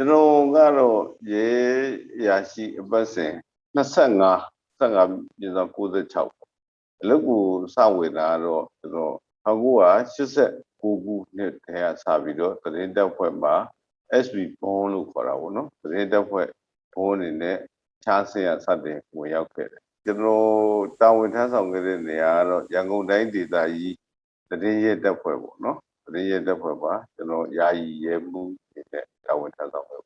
ကျွန်တော်ကတော့ရေရာရှိအပတ်စဉ်25 25ပြည်သော96အလုပ်ကိုစဝင်တာကတော့ကျွန်တော်1989ခုနှစ်တည်းကစပြီးတော့သတင်းတပ်ဖွဲ့မှာ SB ဘုံလို့ခေါ်တာပေါ့နော်သတင်းတပ်ဖွဲ့ဘုံအနေနဲ့ခြားဆင်းရစတင်ဝင်ရောက်ခဲ့တယ်ကျွန်တော်တာဝန်ထမ်းဆောင်ခဲ့တဲ့နေရာကတော့ရန်ကုန်တိုင်းဒေသကြီးသတင်းရဲတပ်ဖွဲ့ပေါ့နော်သတင်းရဲတပ်ဖွဲ့မှာကျွန်တော်ယာယီရဲမှု အနေနဲ့တာဝန်ထမ်းဆောင်ခဲ့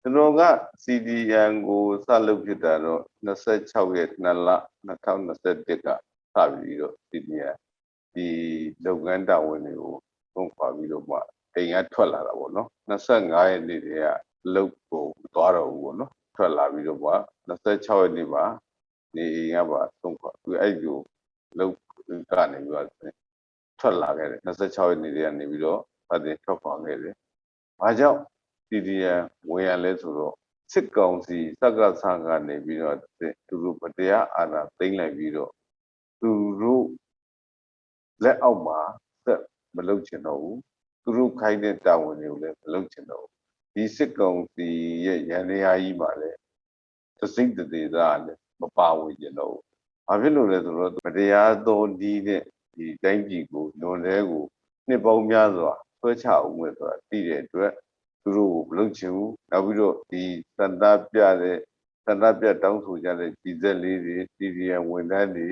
ကျွန်တော်က CDN ကိုစလုပ်ဖြစ်တာတော့26ရက်2လ2021ကစပြီးတော့ CDN ဒီလုပ်ငန်းတာဝန်တွေကိုသုံးခွာပြီးတော့မှအိမ်ကထွက်လာတာပေါ့နော်25ရက်နေ့တည်းကလုပ်ကိုသွားတော့ဘူးပေါ့နော်ထွက်လာပြီးတော့မှ26ရက်နေ့မှာနေအိမ်ကပါသုံးခွာပြီးအဲ့ဒီကိုလုပ်ကနေပြီးတော့ ထွက်လာခဲ့တယ်26ရက်နေ့တည်းကနေပြီးတော့ဖတ်တယ်ထွက်ခွာခဲ့တယ်ဘာကြောင့် CDN ဝင်ရလဲဆိုတော့စစ်ကောင်စီစက္ကဆန်ကနေပြီးတော့သူတို့ဗတရားအာဏာသိမ်းလိုက်ပြီးတော့သူတို့လက်အောက်မှာသက်မလုပ်ချင်တော့ဘူးသူတို့ခိုင်းတဲ့တာဝန်တွေကိုလည်းမလုပ်ချင်တော့ဘူးဒီစစ်ကောင်စီရဲ့ရန်ရာကြီးမှာလည်းသစိတ်တသေးသားလည်းမပါဝင်ချင်တော့ဘူးဘာဖြစ်လို့လဲဆိုတော့ဗတရားတော်ဒီနဲ့ ဒီတိုင်းပြည်ကိုညွန်လဲကိုနှစ်ပေါင်းများစွာဆွဲချအောင်မယ်ဆိုတာသိတဲ့အတွက်သူတို့ကိုမလုပ်ချင်ဘူးနောက်ပြီးတော့ဒီသန္တာပြတဲ့သန္တာပြတောင်းဆိုကြတဲ့ပြည်သက်လေးတွေပြည်ပြဝန်ထမ်းတွေ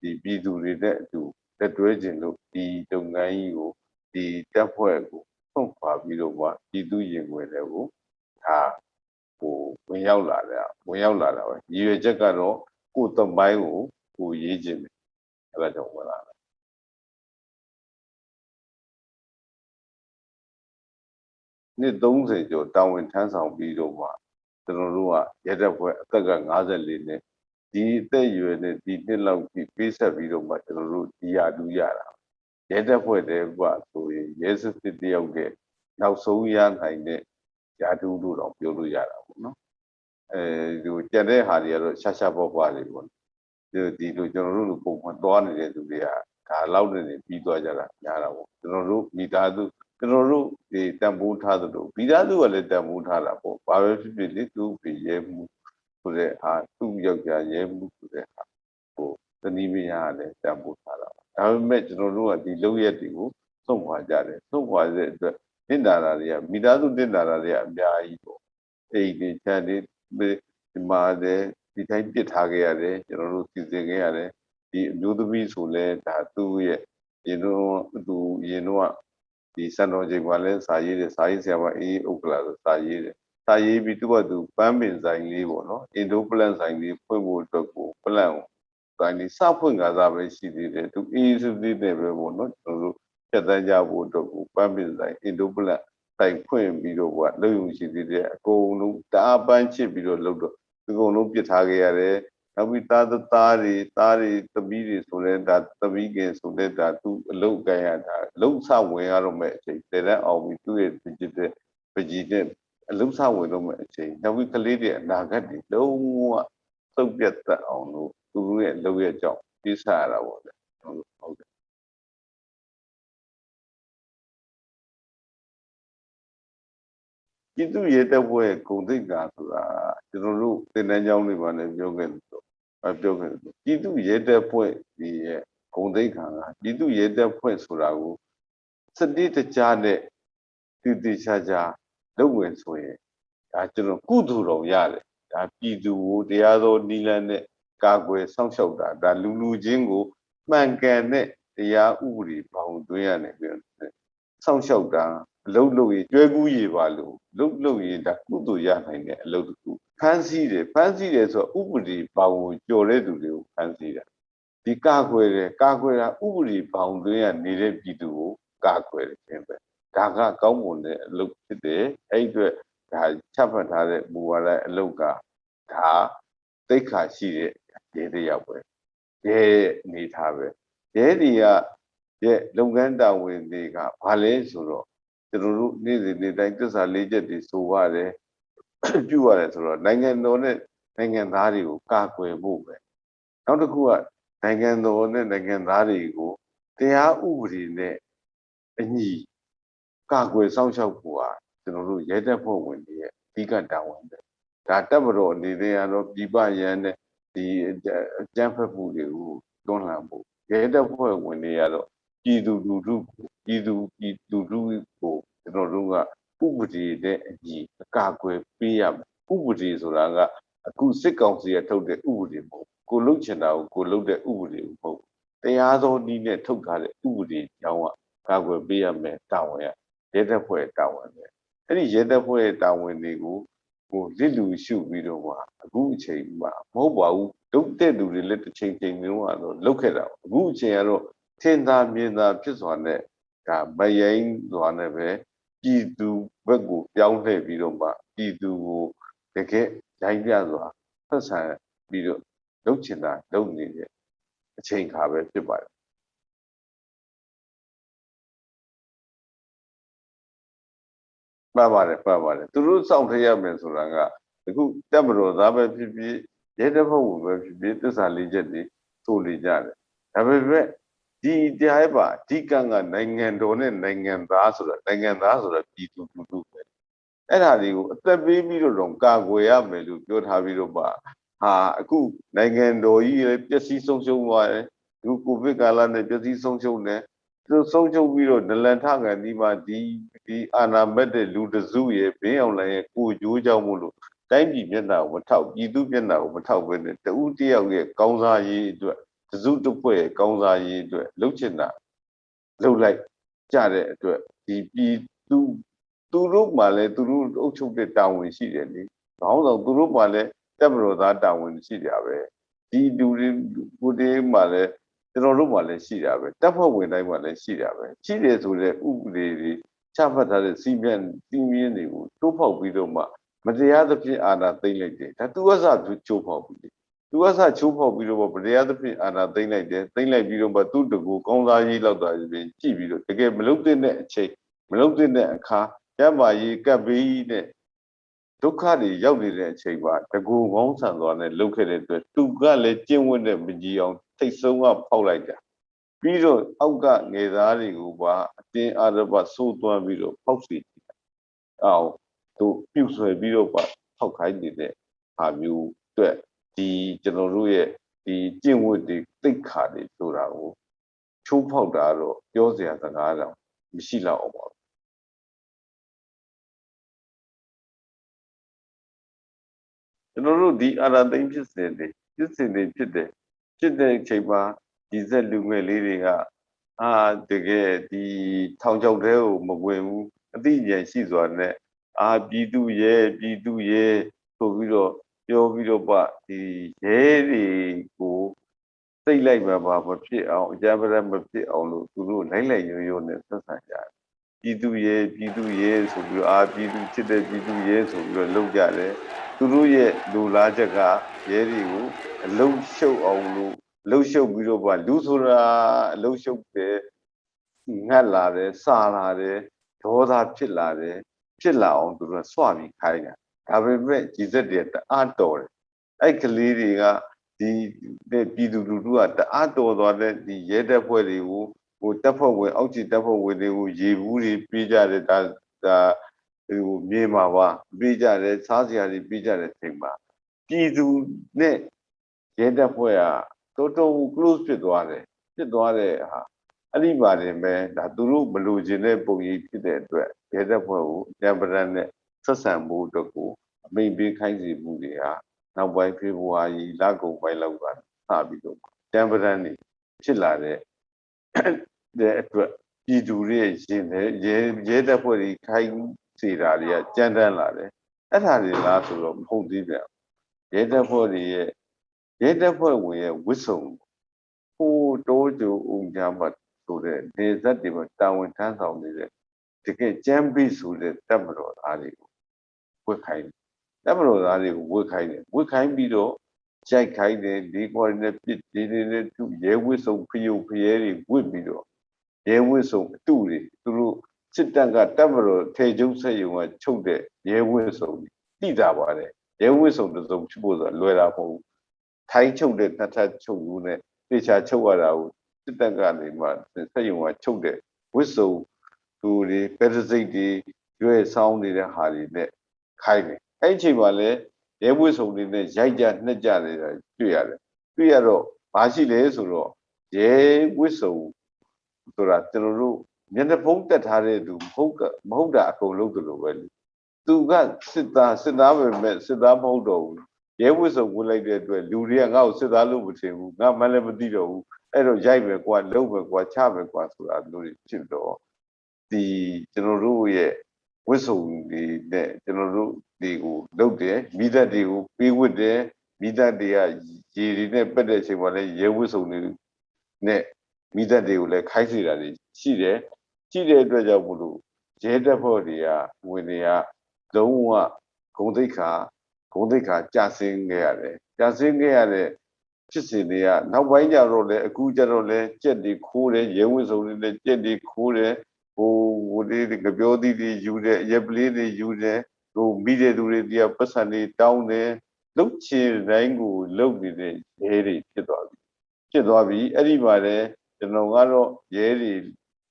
ဒီပြည်သူတွေနဲ့အတူလက်တွဲခြင်းလို့ဒီလုပ်ငန်းကြီးကိုဒီတပ်ဖွဲ့ကိုဆုံးခွာပြီးတော့မှပြည်သူရင်ဝင်တယ်ကိုဒါဟိုဝင်ရောက်လာတယ်ဝင်ရောက်လာတာပဲရည်ရွယ်ချက်ကတော့ကိုယ်တမိုင်းကိုကိုရေးခြင်းတယ်အဲ့ဒါကြောင့်ဝင်လာတာ နှစ်30ကျော်တာဝန်ထမ်းဆောင်ပြီးတော့မှကျွန်တော်တို့ကရဲတပ်ဖွဲ့အသက်က54နှစ်ဒီအသက်အရွယ်နဲ့ဒီနှစ်လောက်ပြီးပေးဆက်ပြီးတော့မှကျွန်တော်တို့ဒီရာတူးရတာရဲတပ်ဖွဲ့တဲ့ကဆိုရင်ရဲစစ်စစ်တယောက်ကနောက်ဆုံးရနိုင်တဲ့ရာတူးလို့တော့ပြောလို့ရတာပေါ့နော်အဲဒီကြက်တဲ့ဟာတွေကတော့ရှာရှာပေါ့ပေါ့လေးပေါ့ဒီဒီလိုကျွန်တော်တို့လိုပုံမှန်သွားနေတဲ့သူတွေကဒါလောက်နေနေပြီးသွားကြတာများတာပေါ့ကျွန်တော်တို့မိသားစု ကျွန်တော်တို့ဒီတန်ဖိုးထားသလိုမိသားစုကလည်းတန်ဖိုးထားတာပေါ့ဘာပဲဖြစ်ဖြစ်လေသူပြရဲမှုဆိုတဲ့ဟာသူ့ယောက်ျားရဲမှုဆိုတဲ့ဟာဟိုတနည်းမရလည်းတန်ဖိုးထားတာဒါပေမဲ့ကျွန်တော်တို့ကဒီလောက်ရက်တွေကိုသုံးခွာကြတယ်သုံးခွာတဲ့အတွက်တင်တာတာတွေကမိသားစုတင်တာတာတွေကအများကြီးပေါ့အိမ်တွေခြံတွေဒီမှာတဲ့ဒီတိုင်းပြစ်ထားခဲ့ရတယ်ကျွန်တော်တို့စီစဉ်ခဲ့ရတယ်ဒီအမျိုးသမီးဆိုလဲဒါသူ့ရဲ့ရင်တော့သူရင်တော့ ဒီစံတော်ချိန်မှာလဲစာရေးတယ်စာရေးဆရာမအေးဥက္ကလာဆိုစာရေးတယ်စာရေးပြီးသူ့ဘသူပန်းပင်ဆိုင်လေးပေါ့နော်အင်ဒိုပလန်ဆိုင်လေးဖွင့်ဖို့အတွက်ကိုပလန်ကိုဆိုင်လေးစဖွင့်ကားစားပဲရှိသေးတယ်သူအေးစုသေးတယ်ပဲပေါ့နော်ကျွန်တော်တို့ဖြတ်တန်းကြဖို့အတွက်ကိုပန်းပင်ဆိုင်အင်ဒိုပလန်ဆိုင်ဖွင့်ပြီးတော့ကလုံယုံရှိသေးတယ်အကုန်လုံးတအားပန်းချစ်ပြီးတော့လုပ်တော့အကုန်လုံးပြစ်ထားခဲ့ရတယ် နောက်ပြီးသားသားတွေသားတွေသမီးတွေဆိုလဲဒါသမီးကင်ဆိုလဲဒါသူအလုတ်ကန်ရတာအလုတ်ဆဝင်ရတော့မဲ့အချိန်တည်တဲ့အောင်ပြီးသူ့ရဲ့ digital ပကြီးနဲ့အလုတ်ဆဝင်တော့မဲ့အချိန်နောက်ပြီးကလေးတွေအနာဂတ်တွေလုံးဝသုတ်ပြတ်တတ်အောင်လို့သူတို့ရဲ့လုပ်ရကြောင်းပြစ်စားရတာပေါ့လေဟုတ်ကဲ့ပြည်သူ့ရဲတပ်ဖွဲ့ဂုံသိက္ခာဆိုတာကျွန်တော်တို့သင်တန်းကျောင်းတွေမှာလည်းပြောခဲ့လို့ ပြောခဲ့တယ်ပြည်သူရဲတပ်ဖွဲ့ဒီရဲ့ဂုံသိက္ခာကပြည်သူရဲတပ်ဖွဲ့ဆိုတာကိုစတိတကြတဲ့တည်တည်ချာချာလုပ်ဝင်ဆိုရင်ဒါကျွန်တော်ကုသိုလ်တော်ရတယ်ဒါပြည်သူကိုတရားတော်နိလန်းနဲ့ကာကွယ်စောင့်ရှောက်တာဒါလူလူချင်းကိုမှန်ကန်တဲ့တရားဥပဒေဘောင်သွင်းရနေပြီး စောင့်ရှောက်တာအလုတ်လုတ်ရေးကျွဲကူးရေးပါလို့လုတ်လုတ်ရေးဒါကုသိုလ်ရနိုင်တဲ့အလုတ်တစ်ခုဖမ်းဆီးတယ်ဖမ်းဆီးတယ်ဆိုတော့ဥပဒေဘောင်ကိုကြော်တဲ့သူတွေကိုဖမ်းဆီးတာဒီကာကွယ်တယ်ကာကွယ်တာဥပဒေဘောင်သွင်းရနေတဲ့ပြည်သူကိုကာကွယ်တယ်ခြင်းပဲဒါကကောင်းမွန်တဲ့အလုပ်ဖြစ်တယ်အဲ့အတွက်ဒါချမှတ်ထားတဲ့မူဝါဒအလုပ်ကဒါသိက္ခာရှိတဲ့ရဲတယောက်ပဲရဲအနေထားပဲရဲတွေက ရဲ့လုပ်ငန်းတာဝန်တွေကဘာလဲဆိုတော့ကျွန်တော်တို့နေ့စဉ်နေ့တိုင်းသစ္စာလေးချက်တွေဆိုရတယ်ပြုရတယ်ဆိုတော့နိုင်ငံတော်နဲ့နိုင်ငံသားတွေကိုကာကွယ်ဖို့ပဲနောက်တစ်ခုကနိုင်ငံတော်နဲ့နိုင်ငံသားတွေကိုတရားဥပဒေနဲ့အညီကာကွယ်စောင့်ရှောက်ဖို့ဟာကျွန်တော်တို့ရဲတပ်ဖွဲ့ဝင်တွေရဲ့အဓိကတာဝန်ပဲဒါတပ်မတော်အနေနဲ့ကတော့ပြည်ပရန်နဲ့ဒီအကြမ်းဖက်မှုတွေကိုတွန်းလှန်ဖို့ရဲတပ်ဖွဲ့ဝင်တွေကတော့ ပြည်သူလူထုကိုပြည်သူပြည်သူလူထုကိုကျွန်တော်တို့ကဥပဒေနဲ့အညီအကာအကွယ်ပေးရမယ်ဥပဒေဆိုတာကအခုစစ်ကောင်စီကထုတ်တဲ့ဥပဒေမဟုတ်ဘူးကိုလုတ်ချင်တာကိုကိုလုတ်တဲ့ဥပဒေမဟုတ်ဘူးတရားသောနည်းနဲ့ထုတ်ထားတဲ့ဥပဒေကြောင်းကကာကွယ်ပေးရမယ်တာဝန်ရရဲတပ်ဖွဲ့ရဲ့တာဝန်ပဲအဲ့ဒီရဲတပ်ဖွဲ့ရဲ့တာဝန်တွေကိုဟိုလစ်လူရှုပြီးတော့မှအခုအချိန်မှာမဟုတ်ပါဘူးဒုတ်တဲ့သူတွေလည်းတစ်ချိန်ချိန်မျိုးကတော့လုတ်ခဲ့တာအခုအချိန်ကတော့ ထင်သာမြင်သာဖြစ်စွာနဲ့ဒါမယိန်စွာနဲ့ပဲပြည်သူဘက်ကိုပြောင်းလှည့်ပြီးတော့မှပြည်သူကိုတကယ်ရိုင်းပြစွာဆက်ဆံပြီးတော့လုပ်ချင်တာလုပ်နေတဲ့အချိန်ခါပဲဖြစ်ပါတယ်မှန်ပါတယ်မှန်ပါတယ်သူတို့စောင့်ထရမယ်ဆိုတာကအခုတက်မတော်သားပဲဖြစ်ဖြစ်ရဲတပ်ဖွဲ့ဝင်ပဲဖြစ်ဖြစ်သစ္စာလေးချက်တွေသို့နေကြတယ်ဒါပေမဲ့ ဒီတရားပါအဓိကကနိုင်ငံတော်နဲ့နိုင်ငံသားဆိုတာနိုင်ငံသားဆိုတာပြည်သူလူထုပဲအဲ့ဒါတွေကိုအသက်ပေးပြီးတော့တော့ကာကွယ်ရမယ်လို့ပြောထားပြီးတော့ပါဟာအခုနိုင်ငံတော်ကြီးလည်းပျက်စီးဆုံးရှုံးသွားတယ်ဒီကိုဗစ်ကာလနဲ့ပျက်စီးဆုံးရှုံးတယ်သူဆုံးရှုံးပြီးတော့ဒလန်ထကန်ဒီမှာဒီဒီအာနာမက်တဲ့လူတစုရဲ့ဘင်းအောင်လိုင်းရဲ့ကိုကြိုးကြောင်းမို့လို့တိုင်းပြည်မျက်နှာကိုမထောက်ပြည်သူမျက်နှာကိုမထောက်ဘဲနဲ့တဦးတယောက်ရဲ့ကောင်းစားရေးအတွက်တ စုတစ်ဖွဲ့ရဲ့ကောင်းစားရေးအတွက်လှုပ်ချင်တာလှုပ်လိုက်ကြတဲ့အတွက်ဒီပြည်သူသူတို့မှလည်းသူတို့အုပ်ချုပ်တဲ့တာဝန်ရှိတယ်လေ။ခေါင်းဆောင်သူတို့မှလည်းတပ်မတော်သားတာဝန်ရှိကြပဲ။ဒီလူတွေကိုတေးမှလည်းကျွန်တော်တို့မှလည်းရှိတာပဲ။တပ်ဖွဲ့ဝင်တိုင်းမှလည်းရှိတာပဲ။ရှိတယ်ဆိုတဲ့ဥပဒေတွေချမှတ်ထားတဲ့စီမံစီမင်းတွေကိုတိုးဖောက်ပြီးတော့မှမတရားသဖြင့်အာဏာသိမ်းလိုက်တယ်။ဒါသူကစားသူချိုးဖောက်ပြီးတယ်။ သူကစားချိုးဖောက်ပြီးတော့မတရားသဖြင့်အာဏာသိမ်းလိုက်တယ်။သိမ်းလိုက်ပြီးတော့မှသူ့တကူကောင်းစားရေးလောက်တာပြင်ကြည့်ပြီးတော့တကယ်မလုပ်တဲ့အချိန်မလုပ်တဲ့အခါရပါရေးကပ်ပြီးတဲ့ဒုက္ခတွေရောက်နေတဲ့အချိန်မှာတကူကောင်းဆန်သွားနဲ့လုတ်ခဲ့တဲ့အတွက်သူကလည်းကျင့်ဝတ်တဲ့မကြီးအောင်ထိတ်ဆုံးကဖောက်လိုက်တာပြီးတော့အောက်ကငယ်သားတွေကိုပါအတင်းအရဘဆိုးသွမ်းပြီးတော့ဖောက်စီအောင်သူပြုတ်ဆွဲပြီးတော့ပါဖောက်ခိုင်းနေတဲ့ဟာမျိုးအတွက် ဒီကျွန်တော်တို့ရဲ့ဒီကျင့်ဝတ်တွေတိတ်ခါတွေဆိုတာကိုချိုးဖောက်တာတော့ပြောစရာစကားတော့မရှိတော့အောင်ပါကျွန်တော်တို့ဒီအာရသိမ့်ဖြစ်စဉ်တွေဖြစ်စဉ်တွေဖြစ်တယ်ဖြစ်တဲ့အချိန်မှာဒီဇက်လူငယ်လေးတွေကအာတကယ်ဒီထောင်ချောက်တဲကိုမဝင်ဘူးအသိဉာဏ်ရှိစွာနဲ့အာပြည်သူရဲပြည်သူရဲဆိုပြီးတော့ ပြောပြီးတော့ပါဒီရဲတွေကိုစိတ်လိုက်မှာပါမဖြစ်အောင်အကြမ်းဖက်မဖြစ်အောင်လို့သူတို့လိုက်လိုက်ရိုးရိုးနဲ့ဆက်ဆံကြတယ်ပြည်သူရဲပြည်သူရဲဆိုပြီးတော့အာပြည်သူချစ်တဲ့ပြည်သူရဲဆိုပြီးတော့လုပ်ကြတယ်သူတို့ရဲ့လူလားချက်ကရဲတွေကိုအလုံးရှုပ်အောင်လို့လှုပ်ရှုပ်ပြီးတော့ပါလူဆိုတာအလှုပ်ရှုပ်တယ်ငတ်လာတယ်စာလာတယ်ဒေါသဖြစ်လာတယ်ဖြစ်လာအောင်သူတို့ဆွပြီးခိုင်းတာ ဒါပေမဲ့ကြည်စက်တွေတအားတော်တယ်အဲ့ကလေးတွေကဒီပြည်သူလူထုကတအားတော်သွားတဲ့ဒီရဲတပ်ဖွဲ့တွေကိုဟိုတပ်ဖွဲ့ဝင်အောက်ခြေတပ်ဖွဲ့ဝင်တွေကိုရေဘူးတွေပြေးကြတယ်ဒါဒါဟိုမြေမှာပါပြေးကြတယ်စားစရာတွေပြေးကြတဲ့ချိန်မှာပြည်သူနဲ့ရဲတပ်ဖွဲ့ကတော်တော် close ဖြစ်သွားတယ်ဖြစ်သွားတဲ့ဟာအဲ့ဒီပါတယ်ပဲဒါသူတို့မလိုချင်တဲ့ပုံရိပ်ဖြစ်တဲ့အတွက်ရဲတပ်ဖွဲ့ကိုအကြံပဒန်နဲ့ ဆက်ဆံမှုအတွက်ကိုအမိန်ပေးခိုင်းစီမှုတွေဟာနောက်ပိုင်းဖေဖော်ဝါရီလကုန်ပိုင်းလောက်ကစပြီးတော့တံပဒန်နေဖြစ်လာတဲ့တဲ့အတွက်ပြည်သူတွေရင်တဲ့ရဲရဲတပ်ဖွဲ့တွေခိုင်းစီတာတွေကကြမ်းတမ်းလာတယ်အဲ့ဒါတွေလားဆိုတော့မဟုတ်သေးပြန်ရဲတပ်ဖွဲ့တွေရဲ့ရဲတပ်ဖွဲ့ဝင်ရဲ့ဝစ်စုံဟိုတိုးကြိုဦးညာမဆိုတဲ့နေဇက်တွေမှာတာဝန်ထမ်းဆောင်နေတဲ့တကယ်ကြမ်းပြီးဆိုတဲ့တပ်မတော်သားတွေကို ဝတ်ခိုင်းတယ်တပ်မတော်သားတွေကိုဝတ်ခိုင်းတယ်ဝတ်ခိုင်းပြီးတော့ကြိုက်ခိုင်းတယ်ဒီကော်ရီနဲ့ပြစ်ဒီနေနဲ့သူရဲဝစ်စုံဖျုပ်ဖျဲတွေဝတ်ပြီးတော့ရဲဝစ်စုံအတူတွေသူတို့စစ်တပ်ကတပ်မတော်ထေကျုပ်ဆက်ယုံကချုပ်တဲ့ရဲဝစ်စုံတိတာပါတယ်ရဲဝစ်စုံတစ်စုံချုပ်ဖို့ဆိုတာလွယ်တာမဟုတ်ဘူးထိုင်းချုပ်တဲ့နှစ်ထပ်ချုပ်ဘူးနဲ့ပေချာချုပ်ရတာကိုစစ်တပ်ကနေမှဆက်ယုံကချုပ်တဲ့ဝစ်စုံသူတွေပက်တစိတ်တွေရွဲ့ဆောင်းနေတဲ့ဟာတွေနဲ့ ခိုင်းတယ်အဲ့ဒီအချိန်မှာလည်းရဲဝစ်စုံတွေနဲ့ရိုက်ကြနှက်ကြနေတာတွေ့ရတယ်တွေ့ရတော့ဘာရှိလဲဆိုတော့ရဲဝစ်စုံဆိုတာကျွန်တော်တို့မျက်နှာဖုံးတက်ထားတဲ့သူမဟုတ်ကမဟုတ်တာအကုန်လုံးသလိုပဲလေသူကစစ်သားစစ်သားပဲမဲ့စစ်သားမဟုတ်တော့ဘူးရဲဝစ်စုံဝင်လိုက်တဲ့အတွက်လူတွေကငါ့ကိုစစ်သားလို့မထင်ဘူးငါမှလည်းမသိတော့ဘူးအဲ့တော့ရိုက်မယ်ကွာလုံမယ်ကွာချမယ်ကွာဆိုတာမျိုးတွေဖြစ်တော့ဒီကျွန်တော်တို့ရဲ့ ဝစ်စုံတွေနဲ့ကျွန်တော်တို့တွေကိုလုပ်တယ်မိသက်တွေကိုပေးဝတ်တယ်မိသက်တွေကရေတွေနဲ့ပက်တဲ့အချိန်မှာလည်းရဲဝစ်စုံတွေနဲ့မိသက်တွေကိုလည်းခိုင်းစေတာတွေရှိတယ်ရှိတဲ့အတွက်ကြောင့်မလို့ရဲတပ်ဖွဲ့တွေကဝင်တွေကလုံးဝဂုံသိက္ခာဂုံသိက္ခာကြာဆင်းခဲ့ရတယ်ကြာဆင်းခဲ့ရတဲ့ဖြစ်စဉ်တွေကနောက်ပိုင်းကျတော့လေအခုကျတော့လေကြက်တွေခိုးတယ်ရဲဝစ်စုံတွေနဲ့ကြက်တွေခိုးတယ် ဟိုဟိုဒီငပြောသီးတွေယူတယ်ရက်ပလေးတွေယူတယ်ဟိုမိတဲ့သူတွေတရားပတ်စံတွေတောင်းတယ်လုတ်ချင်တိုင်းကိုလုတ်နေတဲ့ရဲတွေဖြစ်သွားပြီဖြစ်သွားပြီအဲ့ဒီမှာလေကျွန်တော်ကတော့ရဲတွေ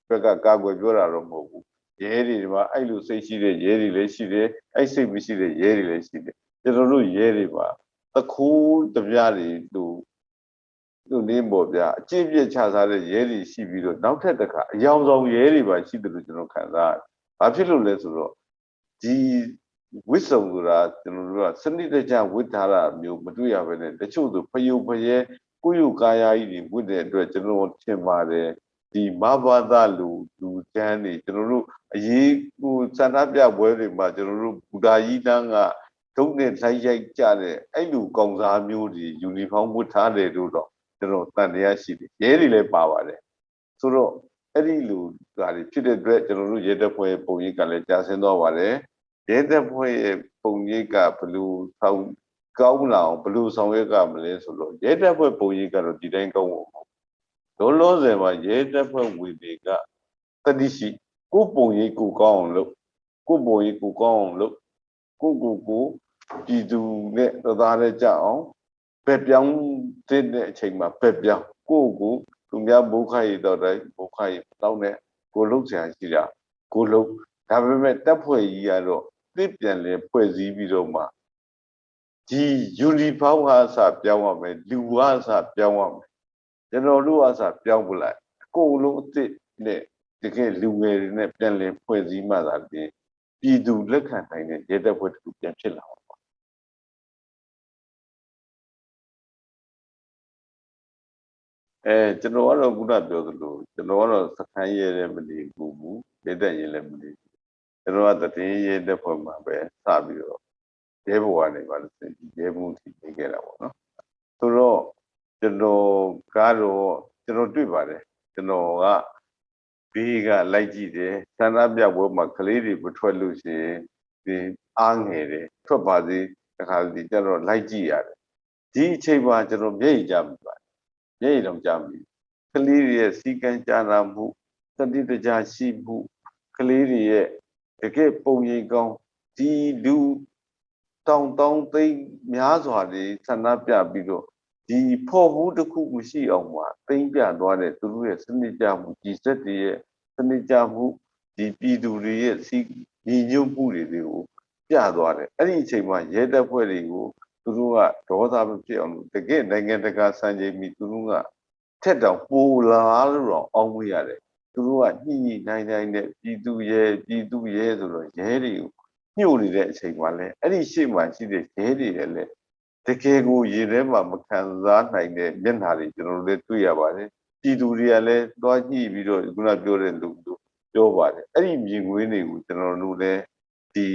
ဘက်ကကာကွယ်ပြောတာတော့မဟုတ်ဘူးရဲတွေဒီမှာအဲ့လိုစိတ်ရှိတဲ့ရဲတွေလည်းရှိတယ်အဲ့စိတ်မရှိတဲ့ရဲတွေလည်းရှိတယ်ကျွန်တော်တို့ရဲတွေပါတခိုးတပြားတွေသူ သူနေပေါ့ဗျာအကျင့်ပြစ်ချစားတဲ့ရဲတွေရှိပြီးတော့နောက်ထပ်တစ်ခါအယောင်ဆောင်ရဲတွေပါရှိတယ်လို့ကျွန်တော်ခံစားရတယ်။ဘာဖြစ်လို့လဲဆိုတော့ဒီဝစ်စုံဆိုတာကျွန်တော်တို့ကစနစ်တကျဝစ်ထားတာမျိုးမတွေ့ရဘဲနဲ့တချို့ဆိုဖယုဖယဲကိုယုကာယာကြီးတွေဝစ်တဲ့အတွက်ကျွန်တော်ထင်ပါတယ်ဒီမဘာသာလူလူကျမ်းတွေကျွန်တော်တို့အရေးဟိုစန္ဒပြပွဲတွေမှာကျွန်တော်တို့ဘူဒါကြီးတန်းကဒုတ်နဲ့လိုက်ရိုက်ကြတဲ့အဲ့လူကောင်စားမျိုးတွေယူနီဖောင်းဝတ်ထားတယ်လို့တော့ ကျွန်တော်တန်တရားရှိတယ်ရဲတွေလည်းပါပါတယ်ဆိုတော့အဲ့ဒီလူဒါတွေဖြစ်တဲ့အတွက်ကျွန်တော်တို့ရဲတပ်ဖွဲ့ပုံရိပ်ကလည်းကြာဆင်းသွားပါတယ်ရဲတပ်ဖွဲ့ရဲ့ပုံရိပ်ကဘယ်လိုဆောင်ကောင်းလာအောင်ဘယ်လိုဆောင်ရွက်ကမလဲဆိုတော့ရဲတပ်ဖွဲ့ပုံရိပ်ကတော့ဒီတိုင်းကောင်းဖို့လောလောဆယ်မှာရဲတပ်ဖွဲ့ဝင်တွေကတတိရှိကိုပုံရိပ်ကိုကောင်းအောင်လုပ်ကိုပုံရိပ်ကိုကောင်းအောင်လုပ်ကိုကိုကိုပြည်သူနဲ့သသားနဲ့ကြအောင် ဘယ်ပြောင်းတဲ့အချိန်မှာဘယ်ပြောင်းကိုကိုသူများဘုခရီတော့တိုင်းဘုခရီတောင်းတဲ့ကိုလုံးဆရာရှိတာကိုလုံးဒါပေမဲ့တပ်ဖွဲ့ကြီးကတော့ပြပြန်လဲဖွဲ့စည်းပြီးတော့မှဒီယူနီဖောင်းဟာအစပြောင်းရမယ်လူဟာအစပြောင်းရမယ်ကျွန်တော်တို့အစပြောင်းပလိုက်အကုန်လုံးအစ်စ်နဲ့တကယ်လူငယ်တွေနဲ့ပြန်လဲဖွဲ့စည်းမှသာပြင်ပြည်သူလက်ခံနိုင်တဲ့ရဲတပ်ဖွဲ့တစ်ခုပြန်ဖြစ်လာအောင် အဲကျွန်တော်ကတော့ခုနပြောသလိုကျွန်တော်ကတော့စခန်းရဲလည်းမနေဘူးဘူးလက်သက်ရဲလည်းမနေဘူးကျွန်တော်ကတည်ရဲတဲ့ဖွဲ့မှာပဲစပြီးတော့ရဲဘဝနေပါလို့ဆိုပြီးရဲမှုထိနေခဲ့တာပေါ့နော်ဆိုတော့ကျွန်တော်ကတော့ကျွန်တော်တွေ့ပါတယ်ကျွန်တော်ကဘေးကလိုက်ကြည့်တယ်ဆန္ဒပြပွဲမှာကလေးတွေမထွက်လို့ရှိရင်ဒီအားငယ်တယ်ထွက်ပါစေတခါဒီကျတော့လိုက်ကြည့်ရတယ်ဒီအချိန်မှာကျွန်တော်မျက်ရည်ကျပြီပါ မျက်ရည်တော့ကျပြီကလေးတွေရဲ့စီကံကြနာမှုတတိတကြရှိမှုကလေးတွေရဲ့တကယ်ပုံရိပ်ကောင်းဒီလူတောင်တောင်သိမ်းများစွာတွေဆန္ဒပြပြီးတော့ဒီဖော်မှုတစ်ခုမရှိအောင်မှာသိမ်းပြသွားတဲ့သူတို့ရဲ့စနစ်ကြမှုဒီစက်တွေရဲ့စနစ်ကြမှုဒီပြည်သူတွေရဲ့စီညီညွတ်မှုတွေကိုပြသွားတယ်အဲ့ဒီအချိန်မှာရဲတပ်ဖွဲ့တွေကို သူတို့ကဒေါသမဖြစ်အောင်လို့တကယ်နိုင်ငံတကာစံချိန်ပြီးသူတို့ကထက်တောင်ပိုလာလို့တော့အောင်းမရတယ်သူတို့ကညှိညှိနိုင်နိုင်နဲ့ပြည်သူရဲပြည်သူရဲဆိုတော့ရဲတွေကိုညှို့နေတဲ့အချိန်မှာလဲအဲ့ဒီရှေ့မှာရှိတဲ့ရဲတွေလည်းတကယ်ကိုရေထဲမှာမခံစားနိုင်တဲ့မျက်နှာတွေကျွန်တော်တို့လည်းတွေ့ရပါတယ်ပြည်သူတွေကလည်းသွားညှိပြီးတော့ခုနပြောတဲ့လူတို့ပြောပါတယ်အဲ့ဒီမြင်ကွင်းတွေကိုကျွန်တော်တို့လည်း ဒီ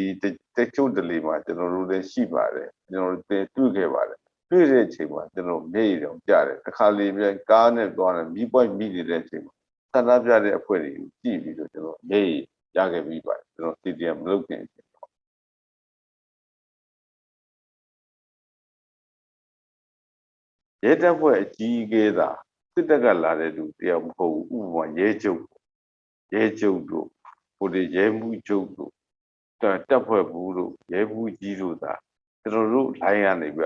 တက်ချုပ်တလီမှာကျွန်တော်တို့လည်းရှိပါတယ်ကျွန်တော်တို့တွေ့ခဲ့ပါတယ်တွေ့တဲ့အချိန်မှာကျွန်တော်မျက်ရည်တော့ကြားတယ်တစ်ခါလေပြန်ကားနဲ့သွားတယ်မီးပွိုက်မိနေတဲ့အချိန်မှာဆန္ဒပြတဲ့အဖွဲ့တွေကိုကြည့်ပြီးတော့ကျွန်တော်မျက်ရည်ရခဲ့ပြီးပါတယ်ကျွန်တော် CDM မလုပ်ခင်ရဲတပ်ဖွဲ့အကြီးအကဲသာစစ်တပ်ကလာတဲ့လူတရားမဟုတ်ဘူးဥပမာရဲချုပ်ရဲချုပ်တို့ဟိုဒီရဲမှုချုပ်တို့ တပ်ဖွဲ့ဘူးတို့ရဲမှုကြီးတို့သာကျွန်တော်တို့လိုင်းရနေပြ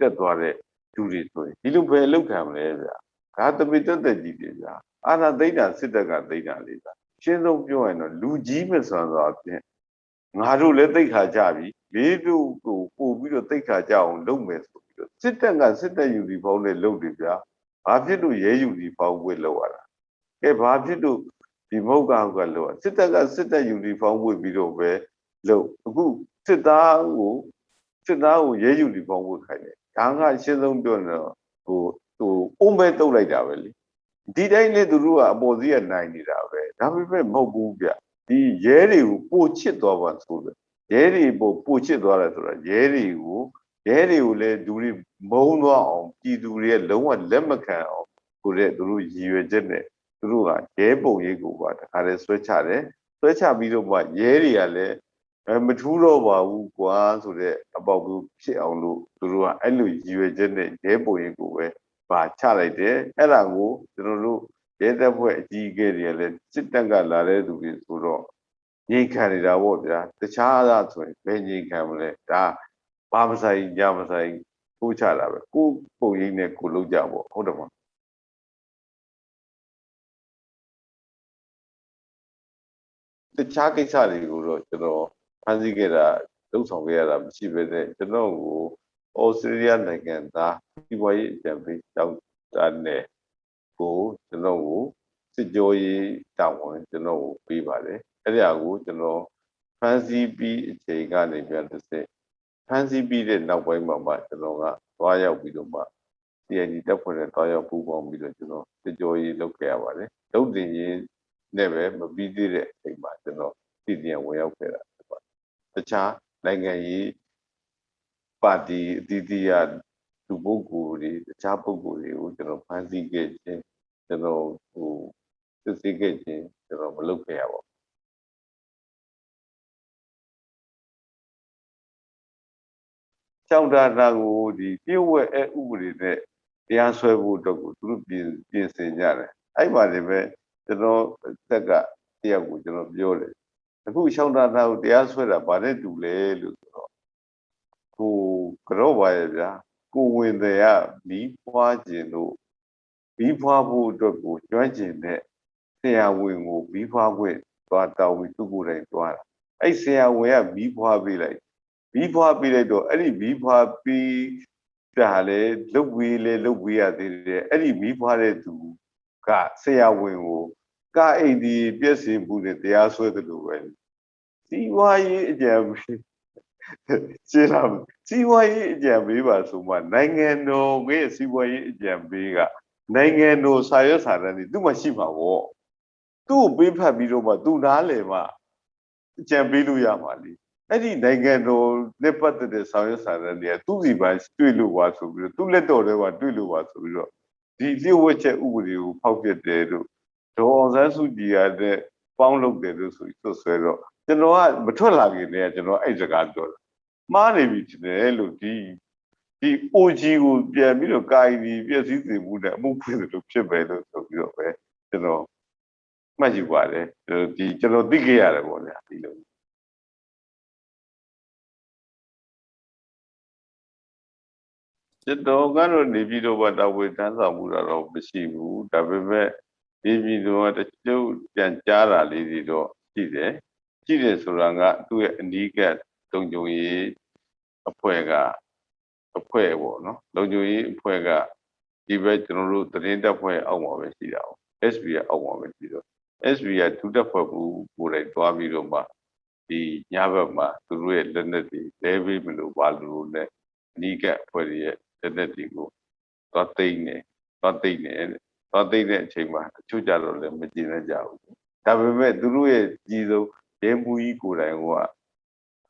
တက်သွားတဲ့လူတွေဆိုရင်ဒီလိုပဲလောက်ခံမလဲဗျာဒါတပိတက်တက်ကြီးတွေဗျာအာနာသိမ့်တာစစ်တပ်ကသိမ့်တာလေဗျာရှင်းဆုံးပြောရင်တော့လူကြီးမဆန်စွာဖြင့်ငါတို့လည်းသိခါကြပြီလေးတို့ကိုပို့ပြီးတော့သိခါကြအောင်လုပ်မယ်ဆိုပြီးတော့စစ်တပ်ကစစ်တပ်ယူဒီဖောင်းနဲ့လုပ်တယ်ဗျာဘာဖြစ်လို့ရဲယူဒီဖောင်းဝတ်လောက်ရတာကဲဘာဖြစ်လို့ဒီမဟုတ်ကဟုတ်ကလောက်စစ်တပ်ကစစ်တပ်ယူဒီဖောင်းဝတ်ပြီးတော့ပဲ လုပ်အခုစစ်သားကိုစစ်သားကိုရဲယူဒီဖောင်းဝတ်ခိုင်းတယ်ဒါကအရှင်းဆုံးပြောနေတော့ဟိုဟိုအုံးပဲတုတ်လိုက်တာပဲလေဒီတိုင်းလေသူတို့ကအပေါ်စီးကနိုင်နေတာပဲဒါပေမဲ့မဟုတ်ဘူးဗျဒီရဲတွေကိုပို့ချစ်သွားပါဆိုတယ်ရဲတွေပို့ပို့ချစ်သွားတယ်ဆိုတာရဲတွေကိုရဲတွေကိုလည်းဒူတွေမုံသွားအောင်ပြည်သူတွေရဲ့လုံးဝလက်မခံအောင်ကိုတဲ့သူတို့ရည်ရွယ်ချက်နဲ့သူတို့ကရဲပုံရိပ်ကိုပါတခါတည်းဆွဲချတယ်ဆွဲချပြီးတော့မှရဲတွေကလည်း အဲမထူးတော့ပါဘူးကွာဆိုတဲ့အပေါက်ကူဖြစ်အောင်လို့သူတို့ကအဲ့လိုရည်ရွယ်ချက်နဲ့ရဲပုံရိပ်ကိုပဲပါချလိုက်တယ်အဲ့ဒါကိုကျွန်တော်တို့ရဲတပ်ဖွဲ့အကြီးအကဲတွေကလည်းစစ်တပ်ကလာတဲ့သူတွေဆိုတော့ငြိမ်ခံနေတာပေါ့ဗျာတခြားသားဆိုရင်ဘယ်ငြိမ်ခံမလဲဒါဘာမဆိုင်ကြမဆိုင်ကိုချတာပဲကိုပုံရိပ်နဲ့ကိုလုံးကြပေါ့ဟုတ်တယ်မလားတခြားကိစ္စတွေကိုတော့ကျွန်တော် ဖန်ဆီးခဲ့တာလုံဆောင်ခဲ့ရတာမရှိပဲနဲ့ကျွန်တော်ကိုဩစတြေးလျနိုင်ငံသားဒီဘွားရေးအကြံပေးတောင်းတာနဲ့ကိုကျွန်တော်ကိုစစ်ကြောရေးတောင်းဝင်ကျွန်တော်ကိုပေးပါတယ်အဲ့ဒါကိုကျွန်တော်ဖန်ဆီးပြီးအချိန်ကနေပြန်တစ်စက်ဖန်ဆီးပြီးတဲ့နောက်ပိုင်းမှာမှကျွန်တော်ကသွားရောက်ပြီးတော့မှ CID တက်ဖွဲ့နဲ့သွားရောက်ပူးပေါင်းပြီးတော့ကျွန်တော်စစ်ကြောရေးလုပ်ခဲ့ရပါတယ်လုပ်တင်ရေးနဲ့ပဲမပြီးသေးတဲ့အချိန်မှာကျွန်တော်ပြည်ပြန်ဝင်ရောက်ခဲ့တာဖြစ်ပါ တယ်တခြားနိုင်ငံရေးပါတီအသီးသီးရသူပုဂ္ဂိုလ်တွေတခြားပုဂ္ဂိုလ်တွေကိုကျွန်တော်ဖန်ဆီးခဲ့ခြင်းကျွန်တော်ဟိုစစ်ဆေးခဲ့ခြင်းကျွန်တော်မလုပ်ခဲ့ရပါဘူးကြောင့်ဒါနာကိုဒီပြည့်ဝဲအဥပဒေနဲ့တရားစွဲဖို့အတွက်ကိုသူတို့ပြင်ပြင်ဆင်ကြတယ်အဲ့ပါလေပဲကျွန်တော်တက်ကတယောက်ကိုကျွန်တော်ပြောတယ် အခုရှောင်းတာနာကိုတရားစွဲတာဗာနဲ့တူလဲလို့ဆိုတော့ကိုကြော့ပါရဲ့ဗျာကိုဝင်တယ်ကမီးဖွားခြင်းလို့မီးဖွားဖို့အတွက်ကိုကျွမ်းကျင်တဲ့ဆရာဝန်ကိုမီးဖွားခွင့်သွားတောင်းပြီးသူ့ကိုယ်တိုင်သွားတာအဲ့ဆရာဝန်ကမီးဖွားပေးလိုက်မီးဖွားပေးလိုက်တော့အဲ့ဒီမီးဖွားပြီးဒါလေလုတ်ဝေးလေလုတ်ဝေးရသေးတယ်အဲ့ဒီမီးဖွားတဲ့သူကဆရာဝန်ကိုကာအိမ်ဒီပြည့်စင်မှုနဲ့တရားစွဲတယ်လို့ပဲ စီဝါရေးအကြံရှင်းလားစီဝါရေးအကြံပေးပါဆိုမှနိုင်ငံတော်ရဲ့စီဝါရေးအကြံပေးကနိုင်ငံတော်စာရွက်စာတမ်းတွေသူ့မှာရှိမှာပေါ့သူ့ကိုပေးဖတ်ပြီးတော့မှသူနားလည်မှအကြံပေးလို့ရမှာလေအဲ့ဒီနိုင်ငံတော်နဲ့ပတ်သက်တဲ့ဆောင်ရွက်စာတမ်းတွေကသူ့စီပိုင်းတွေ့လို့ပါဆိုပြီးတော့သူ့လက်တော်ထဲမှာတွေ့လို့ပါဆိုပြီးတော့ဒီလျှို့ဝှက်ချက်ဥပဒေကိုဖောက်ပြတယ်လို့ဒေါ်အောင်ဆန်းစုကြည်ကတဲ့ပေါင်းလုပ်တယ်လို့ဆိုပြီးသွတ်ဆွဲတော့ ကျွန်တော်ကမထွက်လာခင်တည်းကကျွန်တော်အဲ့စကားပြောတာမှားနေပြီထင်တယ်လို့ဒီဒီ OG ကိုပြန်ပြီးတော့ကာယီဒီပြည့်စည်စေမှုနဲ့အမှုဖွင့်တယ်လို့ဖြစ်ပဲလို့ဆိုပြီးတော့ပဲကျွန်တော်မှတ်ယူပါတယ်ဒီကျွန်တော်သိခဲ့ရတယ်ပေါ့ဗျာဒီလိုကျွန်တော်ကတော့နေပြည်တော်ဘာတော်ဝေတန်းဆောင်မှုတော့မရှိဘူးဒါပေမဲ့နေပြည်တော်ကတချို့ပြန်ကြားတာလေးတွေတော့ရှိတယ် ရှိတယ်ဆိုတာကသူ့ရဲ့အနီးကပ်တုံကြုံရေးအဖွဲ့ကအဖွဲ့ပေါ့နော်လုံခြုံရေးအဖွဲ့ကဒီဘက်ကျွန်တော်တို့သတင်းတပ်ဖွဲ့အောက်မှာပဲရှိတာ哦 SB ကအောက်မှာပဲရှိတော့ SB ကဒုတပ်ဖွဲ့ဘူးကိုယ်တိုင်တွားပြီးတော့မှဒီညဘက်မှာသူတို့ရဲ့လက်နက်တွေလဲပေးမလို့ပါလို့နဲ့အနီးကပ်အဖွဲ့ရဲ့လက်နက်တွေကိုသွားသိမ်းနေသွားသိမ်းနေသွားသိမ်းတဲ့အချိန်မှာအချို့ကြတော့လည်းမကြည့်နိုင်ကြဘူးဒါပေမဲ့သူတို့ရဲ့ကြီးဆုံး ရဲမှုကြီးကိုယ်တိုင်က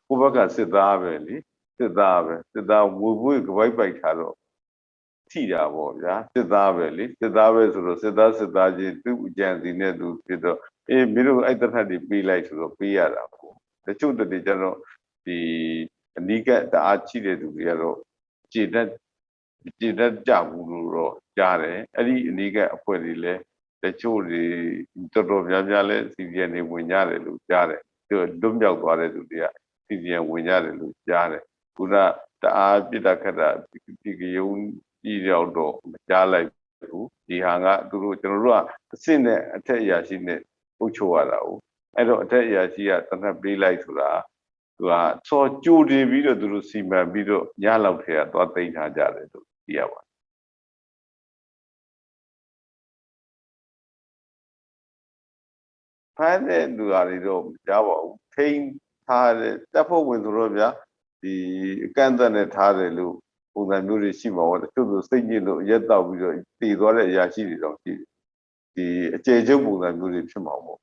ကိုဘက်ကစစ်သားပဲလေစစ်သားပဲစစ်သားဝူဝူကပိုက်ပိုက်ထားတော့ထိတာပေါ့ဗျာစစ်သားပဲလေစစ်သားပဲဆိုတော့စစ်သားစစ်သားချင်းသူ့အကြံစီနဲ့သူဖြစ်တော့အေးမင်းတို့အဲ့တဖက်တွေပေးလိုက်ဆိုတော့ပေးရတာပေါ့တချို့တည်းကျတော့ဒီအနိကတအားချိတဲ့သူတွေကတော့ခြေတက်ခြေတက်ကြဘူးလို့တော့ကြားတယ်အဲ့ဒီအနိကအဖွဲ့တွေလည်း တချို့တွေတော်တော်များများလဲစီဗီယန်တွေဝင်ကြတယ်လို့ကြားတယ်သူလွတ်မြောက်သွားတဲ့သူတွေကစီဗီယန်ဝင်ကြတယ်လို့ကြားတယ်ခုနတအားပြစ်တာခက်တာဒီကယုံကြီးရောက်တော့မကြားလိုက်ဘူးဒီဟာကသူတို့ကျွန်တော်တို့ကအစ်စ်နဲ့အထက်အရာရှိနဲ့ပုတ်ချိုရတာကိုအဲ့တော့အထက်အရာရှိကတနက်ပေးလိုက်ဆိုတာသူကစောကြိုတင်ပြီးတော့သူတို့စီမံပြီးတော့ညလောက်ထဲကသွားသိမ်းထားကြတယ်လို့သိရပါတယ် ဖမ်းတဲ့လူဟာတွေတော့မကြားပါဘူးထိန်းထားတဲ့တပ်ဖွဲ့ဝင်ဆိုတော့ဗျာဒီအကန့်အသတ်နဲ့ထားတယ်လို့ပုံစံမျိုးတွေရှိမှာပေါ့တချို့ဆိုစိတ်ညစ်လို့ရက်တော့ပြီးတော့တည်သွားတဲ့အရာရှိတွေတော့ရှိတယ်ဒီအကျေကျုပ်ပုံစံမျိုးတွေဖြစ်မှာပေါ့